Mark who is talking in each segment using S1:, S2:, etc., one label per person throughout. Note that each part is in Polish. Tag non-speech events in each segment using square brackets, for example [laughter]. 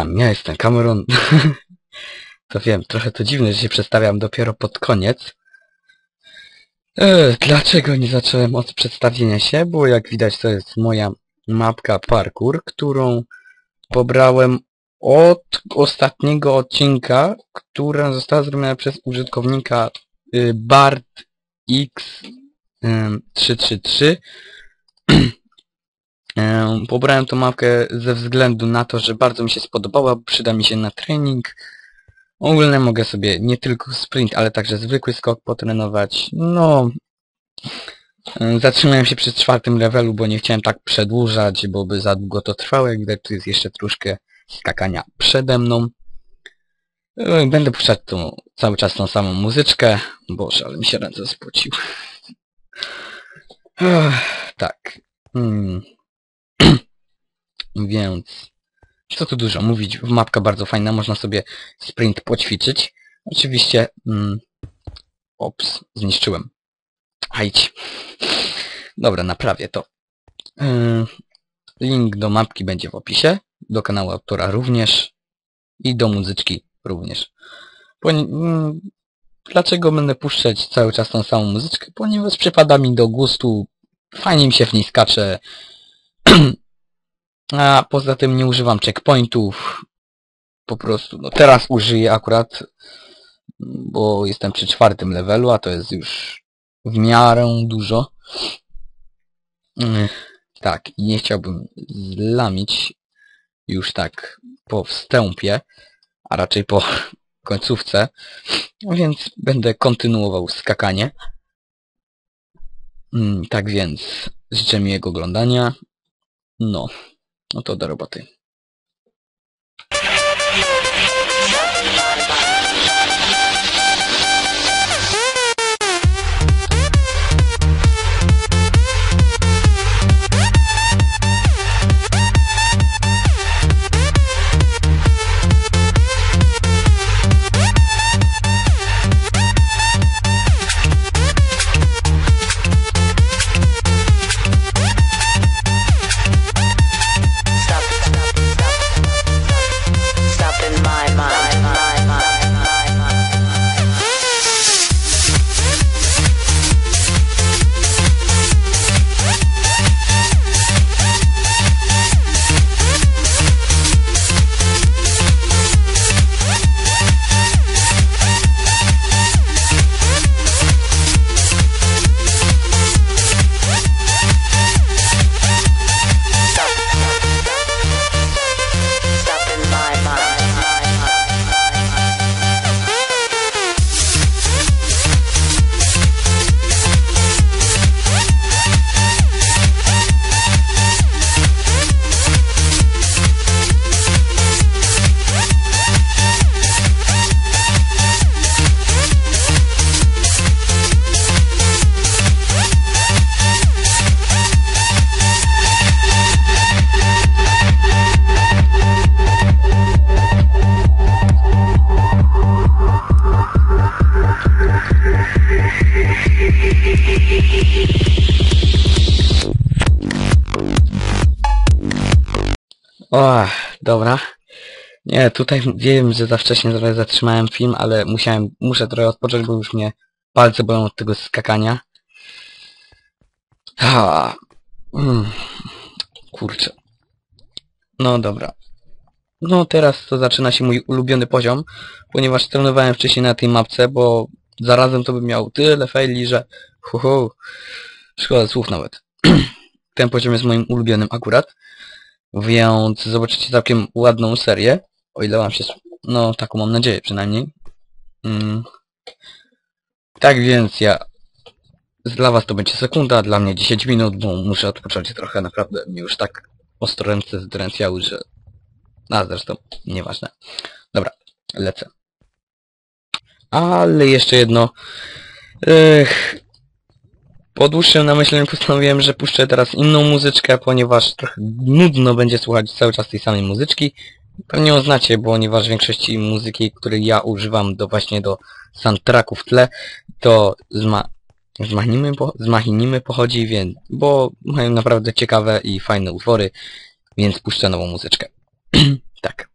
S1: Witam, ja jestem Cameron. [laughs] to wiem, trochę to dziwne, że się przedstawiam dopiero pod koniec. E, dlaczego nie zacząłem od przedstawienia się? Bo jak widać to jest moja mapka parkour, którą pobrałem od ostatniego odcinka, która została zrobiona przez użytkownika y, BartX333. [clears throat] Em, Pobrałem tą mapkę ze względu na to, że bardzo mi się spodobała, przyda mi się na trening. Ogólnie mogę sobie nie tylko sprint, ale także zwykły skok potrenować. No, em, zatrzymałem się przy czwartym levelu, bo nie chciałem tak przedłużać, bo by za długo to trwało. Jak widać, tu jest jeszcze troszkę skakania przede mną. E, Będę puszczać tu cały czas tą samą muzyczkę. Boże, ale mi się ręce spociły. Ech, Tak. Hmm. Więc co tu dużo mówić. Mapka bardzo fajna, można sobie sprint poćwiczyć. Oczywiście... Mm, ops, zniszczyłem. Hajdź. Dobra, naprawię to. Yy, link do mapki będzie w opisie, do kanału autora również i do muzyczki również. Poni mm, dlaczego będę puszczać cały czas tą samą muzyczkę? Ponieważ przypada mi do gustu, fajnie mi się w niej skacze, [clears throat] a poza tym nie używam checkpointów. Po prostu, no teraz użyję akurat, bo jestem przy czwartym levelu, a to jest już w miarę dużo. Mm, Tak, nie chciałbym zlamić już tak po wstępie, a raczej po [laughs] końcówce, więc będę kontynuował skakanie. Mm, Tak więc życzę miłego oglądania. No, no to do roboty. O, dobra. Nie, tutaj wiem, że za wcześnie trochę zatrzymałem film, ale musiałem, muszę trochę odpocząć, bo już mnie palce bolą od tego skakania. Ha, mm, kurczę. No dobra. No teraz to zaczyna się mój ulubiony poziom, ponieważ trenowałem wcześniej na tej mapce, bo zarazem to bym miał tyle faili, że hu, hu szkoda słów nawet. [clears throat] Ten poziom jest moim ulubionym akurat. Więc zobaczycie całkiem ładną serię. O ile wam się... No, taką mam nadzieję przynajmniej. Mm. Tak więc ja... Dla was to będzie sekunda, dla mnie 10 minut, bo muszę odpocząć trochę, naprawdę mi już tak ostro ręce zdrętwiały, że... A, zresztą, nieważne. Dobra, lecę. Ale jeszcze jedno... Ech, po dłuższym namyśleniu [laughs] postanowiłem, że puszczę teraz inną muzyczkę, ponieważ trochę nudno będzie słuchać cały czas tej samej muzyczki. Pewnie ją znacie, ponieważ większości muzyki, której ja używam do właśnie do soundtracku w tle, to z ma z po, z pochodzi, więc, bo mają naprawdę ciekawe i fajne utwory, więc puszczę nową muzyczkę. [clears throat] tak.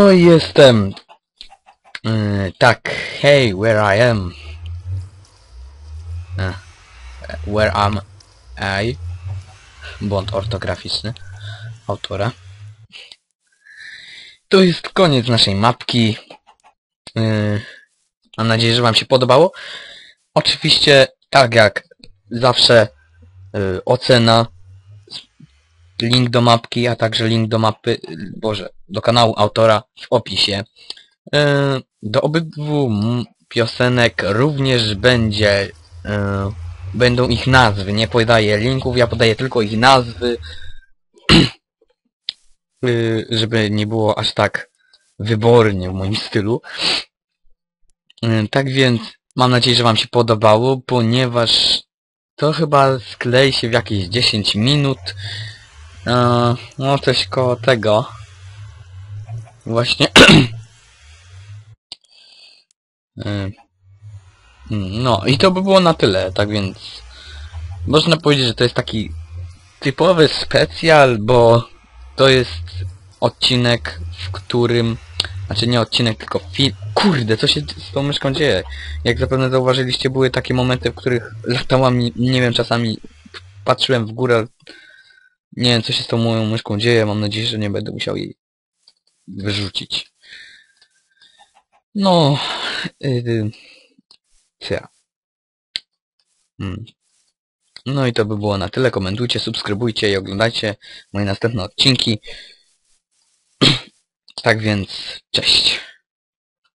S1: No i jestem. Yy, tak, hey, where I am. Where am I? Błąd ortograficzny autora. To jest koniec naszej mapki. Yy, mam nadzieję, że Wam się podobało. Oczywiście, tak jak zawsze, yy, ocena, link do mapki, a także link do mapy, boże, do kanału autora w opisie. Yy, do obydwu piosenek również będzie, yy, będą ich nazwy. Nie podaję linków, ja podaję tylko ich nazwy, yy, [clears throat] żeby nie było aż tak wybornie w moim stylu. Yy, Tak więc mam nadzieję, że Wam się podobało, ponieważ to chyba sklei się w jakieś 10 minut. Yy, No coś koło tego. Właśnie. Yy, [clears throat] No i to by było na tyle, tak więc można powiedzieć, że to jest taki typowy specjal, bo to jest odcinek, w którym znaczy nie odcinek, tylko film. Kurde, co się z tą myszką dzieje? Jak zapewne zauważyliście, były takie momenty, w których latałam, nie wiem, czasami patrzyłem w górę. Nie wiem, co się z tą moją myszką dzieje. Mam nadzieję, że nie będę musiał jej wyrzucić. No, yy, co ja? Hmm. No i to by było na tyle. Komentujcie, subskrybujcie i oglądajcie moje następne odcinki. [clears throat] Tak więc, cześć.